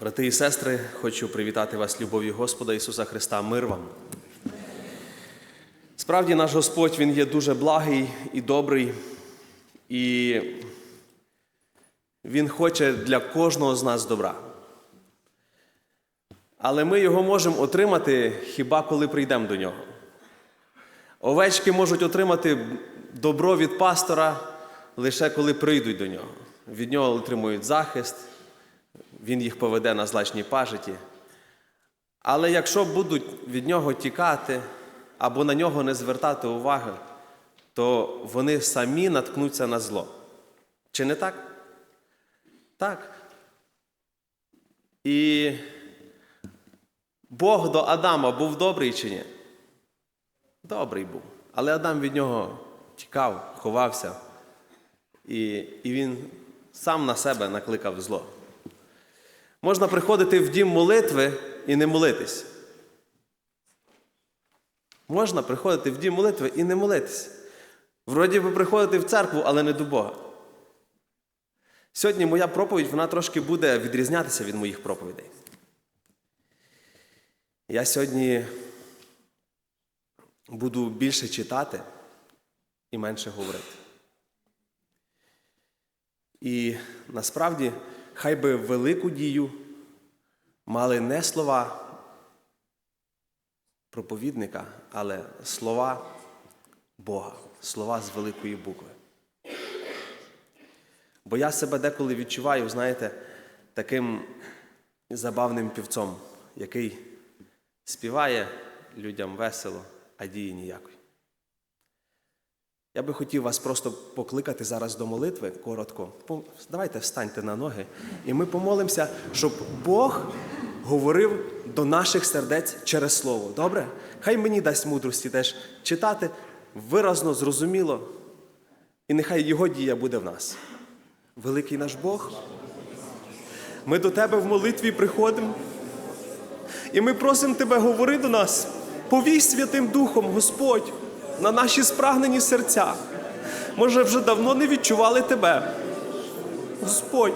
Брати і сестри, хочу привітати вас любов'ю Господа Ісуса Христа. Мир вам. Справді, наш Господь Він є дуже благий і добрий, і Він хоче для кожного з нас добра. Але ми його можемо отримати хіба коли прийдемо до нього. Овечки можуть отримати добро від пастора лише коли прийдуть до нього. Від нього отримують захист, він їх поведе на злачні пажиті. Але якщо будуть від нього тікати або на нього не звертати уваги, то вони самі наткнуться на зло. Чи не так? Так. І Бог до Адама був добрий чи ні? Добрий був. Але Адам від нього тікав, ховався, і, і він сам на себе накликав зло. Можна приходити в дім молитви і не молитись. Можна приходити в дім молитви і не молитись. Вроді би приходити в церкву, але не до Бога. Сьогодні моя проповідь вона трошки буде відрізнятися від моїх проповідей. Я сьогодні буду більше читати і менше говорити. І насправді, хай би велику дію мали не слова проповідника, але слова Бога, слова з великої букви. Бо я себе деколи відчуваю, знаєте, таким забавним півцом, який співає людям весело, а дії ніякої. Я би хотів вас просто покликати зараз до молитви коротко. Давайте встаньте на ноги, і ми помолимося, щоб Бог говорив до наших сердець через Слово. Добре? Хай мені дасть мудрості теж читати виразно, зрозуміло, і нехай Його дія буде в нас. Великий наш Бог. Ми до Тебе в молитві приходимо. І ми просимо Тебе, говори до нас, повій Святим Духом, Господь, на наші спрагнені серця. Може, вже давно не відчували Тебе. Господь,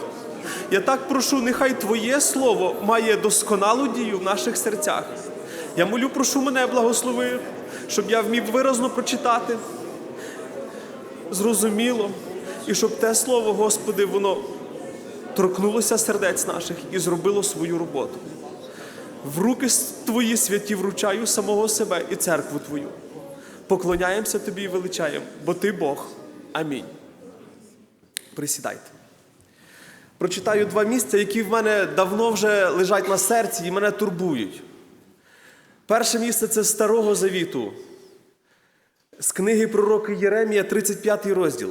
я так прошу, нехай Твоє Слово має досконалу дію в наших серцях. Я молю, прошу мене, благослови, щоб я вмів виразно прочитати, зрозуміло, і щоб те слово, Господи, воно торкнулося сердець наших і зробило свою роботу. В руки Твої святі вручаю самого себе і церкву Твою. Поклоняємося Тобі і величаємо, бо Ти Бог. Амінь. Присідайте. Прочитаю два місця, які в мене давно вже лежать на серці і мене турбують. Перше місце це Старого Завіту, з книги пророка Єремія, 35 розділ.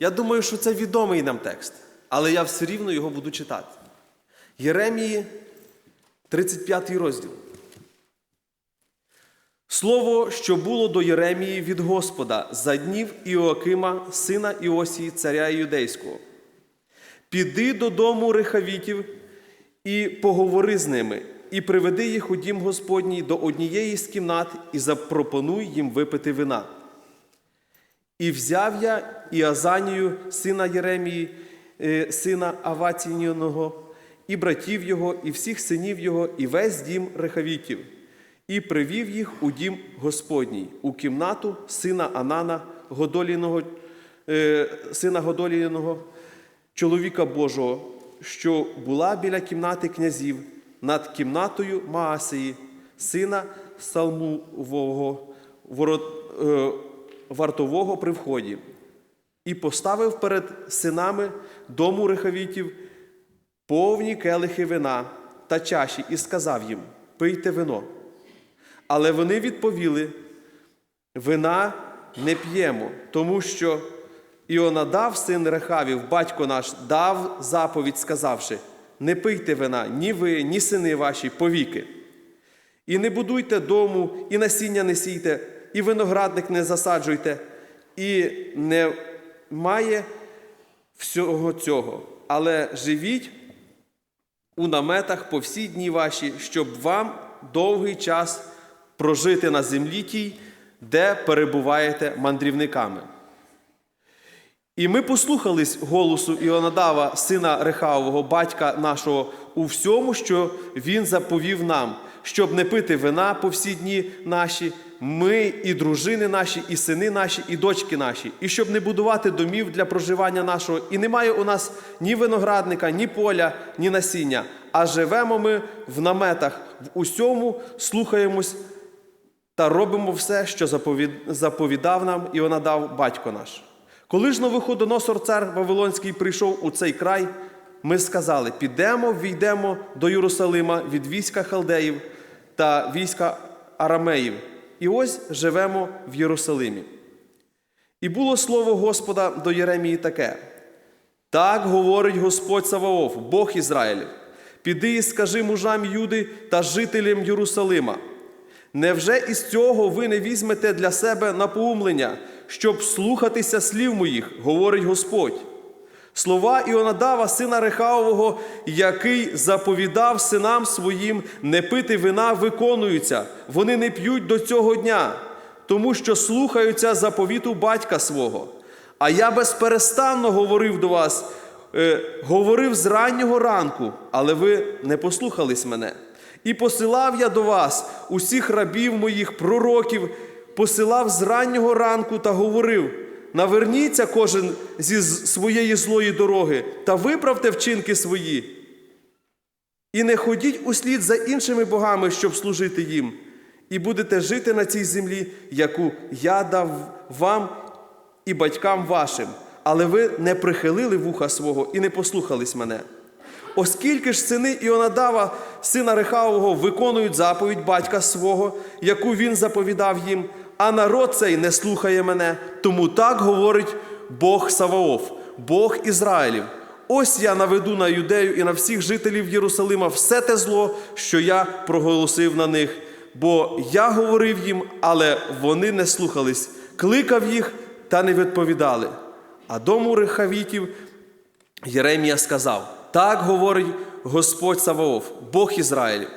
Я думаю, що це відомий нам текст, але я все рівно його буду читати. Єремії, 35 розділ. Слово, що було до Єремії від Господа за днів Іоакима, сина Іосії, царя Юдейського. Піди додому рехавітів і поговори з ними, і приведи їх у дім Господній до однієї з кімнат і запропонуй їм випити вина. І взяв я Іазанію, сина Єремії, е, сина Авацініного, і братів його, і всіх синів його, і весь дім рехавітів, і привів їх у дім Господній, у кімнату сина Анана, Годоліного, е, сина Годоліного, чоловіка Божого, що була біля кімнати князів, над кімнатою Маасії, сина Салмувого, ворот, е, вартового при вході, і поставив перед синами дому рехавітів повні келихи вина та чаші, і сказав їм: пийте вино. Але вони відповіли: вина не п'ємо, тому що Іонадав, син Рехавів, батько наш, дав заповідь, сказавши: не пийте вина, ні ви, ні сини ваші повіки. І не будуйте дому, і насіння не сійте, і виноградник не засаджуйте, і не має всього цього, але живіть у наметах по всі дні ваші, щоб вам довгий час прожити на землі тій, де перебуваєте мандрівниками. І ми послухались голосу Іонадава, сина Рехавового, батька нашого, у всьому, що Він заповів нам, щоб не пити вина по всі дні наші, ми і дружини наші, і сини наші, і дочки наші, і щоб не будувати домів для проживання нашого. І немає у нас ні виноградника, ні поля, ні насіння, а живемо ми в наметах, в усьому слухаємось та робимо все, що заповідав нам і вона дав батько наш. Коли ж Новоходоносор цар Вавилонський прийшов у цей край, ми сказали: підемо, війдемо до Єрусалима від війська халдеїв та війська арамеїв, і ось живемо в Єрусалимі. І було слово Господа до Єремії таке: так говорить Господь Саваоф, Бог Ізраїлів. Піди і скажи мужам Юди та жителям Єрусалима. Невже із цього ви не візьмете для себе напоумлення, щоб слухатися слів моїх, говорить Господь? Слова Іонадава, сина Рехавового, який заповідав синам своїм не пити вина, виконуються. Вони не п'ють до цього дня, тому що слухаються заповіту батька свого. А я безперестанно говорив до вас, е, говорив з раннього ранку, але ви не послухались мене. І посилав я до вас усіх рабів моїх, пророків, посилав з раннього ранку та говорив: наверніться кожен зі своєї злої дороги та виправте вчинки свої. І не ходіть услід за іншими богами, щоб служити їм, і будете жити на цій землі, яку я дав вам і батькам вашим, але ви не прихилили вуха свого і не послухались мене. Оскільки ж сини Іонадава, сина Рехавого, виконують заповідь батька свого, яку він заповідав їм, а народ цей не слухає мене, тому так говорить Бог Саваоф, Бог Ізраїлів. Ось я наведу на юдею і на всіх жителів Єрусалима все те зло, що я проголосив на них. Бо я говорив їм, але вони не слухались, кликав їх та не відповідали. А дому Рехавітів Єремія сказав: Так говорить Господь Саваоф, Бог Ізраїлів,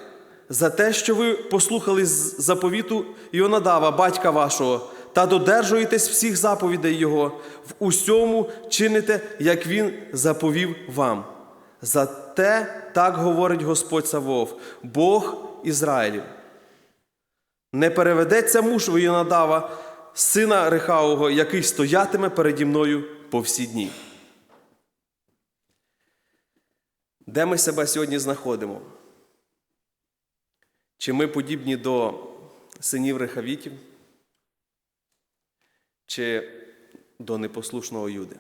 за те, що ви послухали заповіту Йонадава, батька вашого, та додержуєтесь всіх заповідей Його, в усьому чините, як Він заповів вам. За те так говорить Господь Саваоф, Бог Ізраїлів. Не переведеться муж Йонадава, сина Рехавого, який стоятиме переді мною по всі дні. Де ми себе сьогодні знаходимо? Чи ми подібні до синів Рехавітів, чи до непослушного Юди?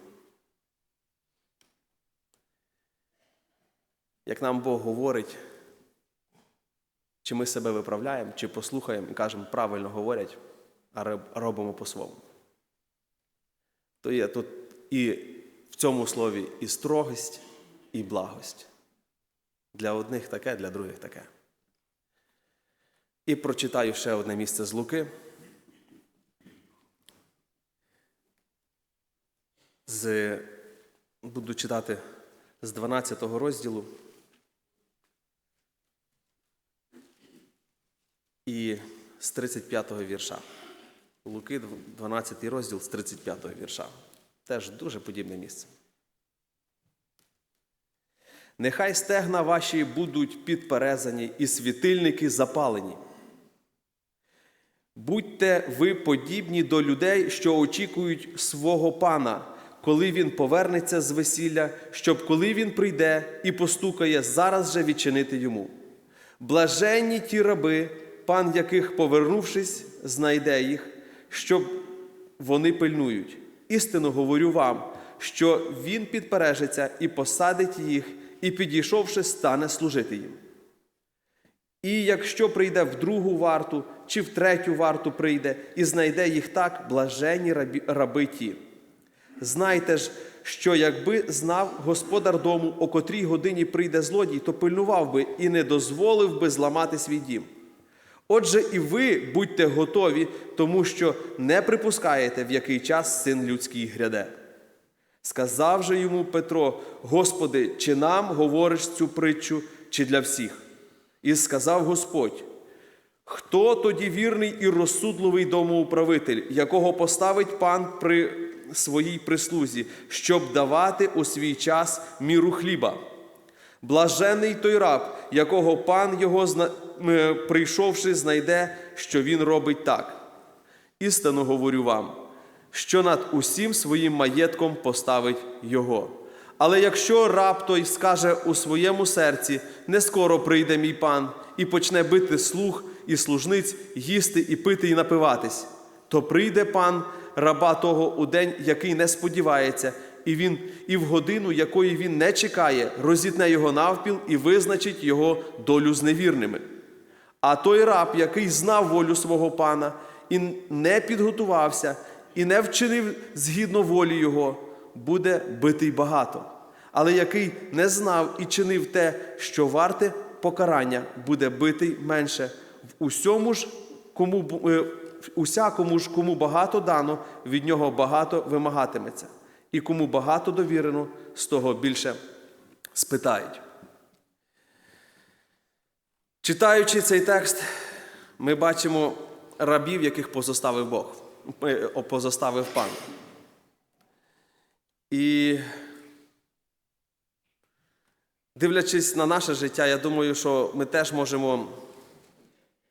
Як нам Бог говорить, чи ми себе виправляємо, чи послухаємо і кажемо, правильно говорять, а робимо по-своєму. То є тут і в цьому слові і строгість, і благость. Для одних таке, для других таке. І прочитаю ще одне місце з Луки. З, буду читати з 12 розділу. І з 35 вірша. Луки, 12 розділ з 35 вірша. Теж дуже подібне місце. Нехай стегна ваші будуть підперезані і світильники запалені. Будьте ви подібні до людей, що очікують свого пана, коли він повернеться з весілля, щоб коли він прийде і постукає, зараз же відчинити йому. Блаженні ті раби, пан яких, повернувшись, знайде їх, щоб вони пильнують. Істину говорю вам, що він підпережеться і посадить їх, і, підійшовши, стане служити їм. І якщо прийде в другу варту чи в третю варту прийде і знайде їх так, блаженні рабі, раби ті. Знайте ж, що якби знав господар дому, о котрій годині прийде злодій, то пильнував би і не дозволив би зламати свій дім. Отже, і ви будьте готові, тому що не припускаєте, в який час син людський гряде. Сказав же йому Петро: Господи, чи нам говориш цю притчу, чи для всіх? І сказав Господь: Хто тоді вірний і розсудливий домоуправитель, якого поставить пан при своїй прислузі, щоб давати у свій час міру хліба? Блажений той раб, якого пан його, прийшовши, знайде, що він робить так. Істинно говорю вам, що над усім своїм маєтком поставить його. Але якщо раб той скаже у своєму серці, не скоро прийде мій пан, і почне бити слуг і служниць, їсти і пити і напиватись, то прийде пан раба того у день, який не сподівається, і він і в годину, якої він не чекає, розітне його навпіл і визначить його долю з невірними. А той раб, який знав волю свого пана і не підготувався, і не вчинив згідно волі його, буде битий багато. Але який не знав і чинив те, що варте покарання, буде битий менше. В усьому ж, кому е, усякому ж, кому багато дано, від нього багато вимагатиметься. І кому багато довірено, з того більше спитають. Читаючи цей текст, ми бачимо рабів, яких позоставив Бог, позоставив пан. І дивлячись на наше життя, я думаю, що ми теж можемо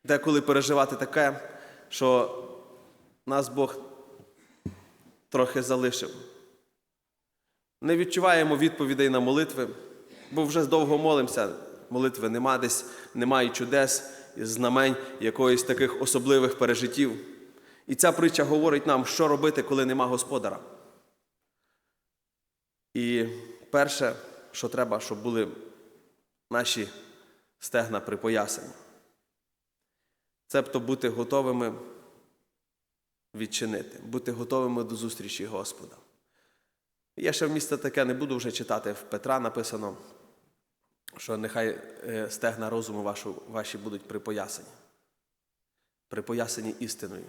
деколи переживати таке, що нас Бог трохи залишив. Не відчуваємо відповідей на молитви, бо вже довго молимося. Молитви нема десь, немає чудес, знамень, якоїсь таких особливих пережиттів. І ця притча говорить нам, що робити, коли нема господара. І перше, що треба, щоб були наші стегна припоясані. Цебто бути готовими відчинити, бути готовими до зустрічі Господа. Є ще в місце таке, не буду вже читати. В Петра написано, що нехай е, стегна розуму вашу, ваші будуть припоясані. Припоясані істиною.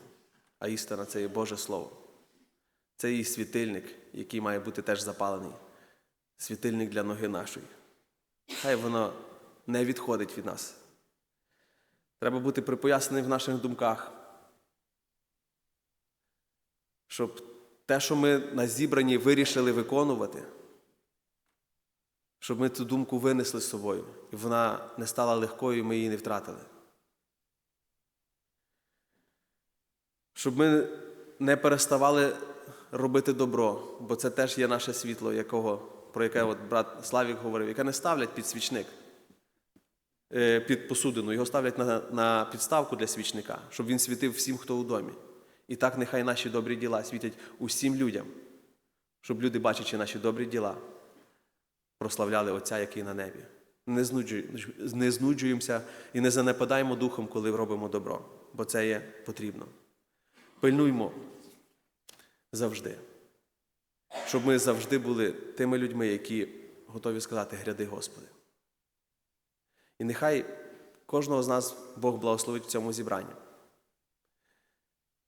А істина це є Боже Слово. Це її світильник, який має бути теж запалений. Світильник для ноги нашої. Хай воно не відходить від нас. Треба бути припоясаним в наших думках. Щоб те, що ми на зібранні вирішили виконувати, щоб ми цю думку винесли з собою, і вона не стала легкою, і ми її не втратили. Щоб ми не переставали робити добро, бо це теж є наше світло, якого, про яке от брат Славік говорив, яке не ставлять під свічник, е, під посудину, його ставлять на, на підставку для свічника, щоб він світив всім, хто у домі. І так нехай наші добрі діла світять усім людям, щоб люди, бачачи наші добрі діла, прославляли Отця, який на небі. Не, знуджуй, не знуджуємося і не занепадаємо духом, коли робимо добро, бо це є потрібно. Пильнуймо завжди, щоб ми завжди були тими людьми, які готові сказати гряди Господи. І нехай кожного з нас Бог благословить в цьому зібранні.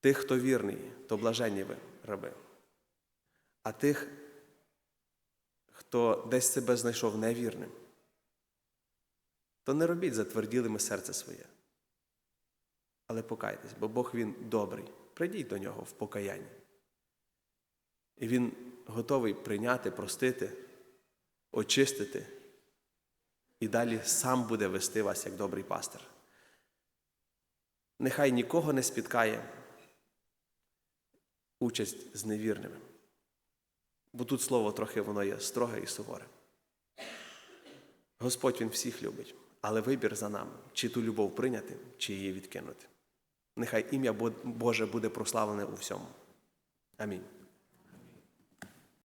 Тих, хто вірний, то блаженні ви, раби. А тих, хто десь себе знайшов невірним, то не робіть затверділими серце своє. Але покайтесь, бо Бог Він добрий. Прийдіть до нього в покаянні. І Він готовий прийняти, простити, очистити. І далі сам буде вести вас як добрий пастир. Нехай нікого не спіткає участь з невірними. Бо тут слово трохи воно є строге і суворе. Господь Він всіх любить, але вибір за нами, чи ту любов прийняти, чи її відкинути. Нехай ім'я Боже буде прославлене у всьому. Амінь.